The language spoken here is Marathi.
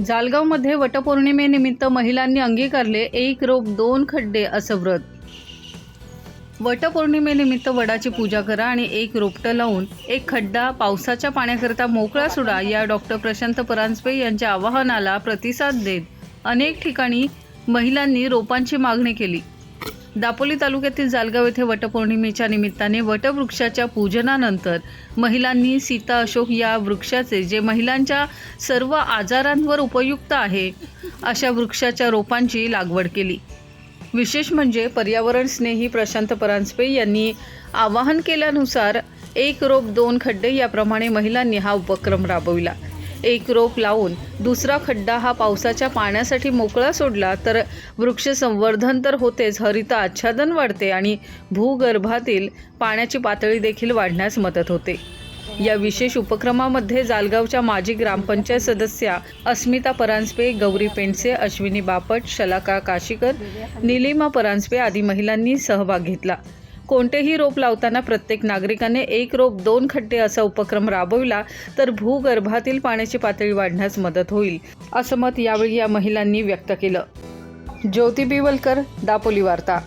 जालगावमध्ये वटपौर्णिमेनिमित्त महिलांनी अंगीकारले एक रोप दोन खड्डे असं व्रत. वटपौर्णिमेनिमित्त वडाची पूजा करा आणि एक रोपटं लावून एक खड्डा पावसाच्या पाण्याकरिता मोकळा सोडा या डॉक्टर प्रशांत परांजपे यांच्या आवाहनाला प्रतिसाद देत अनेक ठिकाणी महिलांनी रोपांची मागणी केली. दापोली तालुक्यातील जालगाव येथे वटपौर्णिमेच्या निमित्ताने वटवृक्षाच्या पूजनानंतर महिलांनी सीता अशोक या वृक्षाचे जे महिलांच्या सर्व आजारांवर उपयुक्त आहे अशा वृक्षाच्या रोपांची लागवड केली. विशेष म्हणजे पर्यावरण स्नेही प्रशांत परांजपे यांनी आवाहन केल्यानुसार एक रोप दोन खड्डे याप्रमाणे महिलांनी हा उपक्रम राबविला. एक रोप लावून दुसरा खड्डा हा पावसाच्या पाण्यासाठी मोकळा सोडला तर वृक्ष संवर्धन तर होतेच हरिता आच्छादन वाढते आणि भूगर्भातील पाण्याची पातळी देखील वाढण्यास मदत होते. या विशेष उपक्रमामध्ये जालगावच्या माजी ग्रामपंचायत सदस्या अस्मिता परांजपे गौरी पेंडसे अश्विनी बापट शलाका काशीकर निलिमा परांजपे आदी महिलांनी सहभाग घेतला. कोणतेही रोप लावताना प्रत्येक नागरिकाने एक रोप दोन खड्डे असा उपक्रम राबविला तर भूगर्भातील पाण्याची पातळी वाढण्यास मदत होईल असं मत यावेळी या महिलांनी व्यक्त केलं. ज्योती बिवलकर दापोली वार्ता.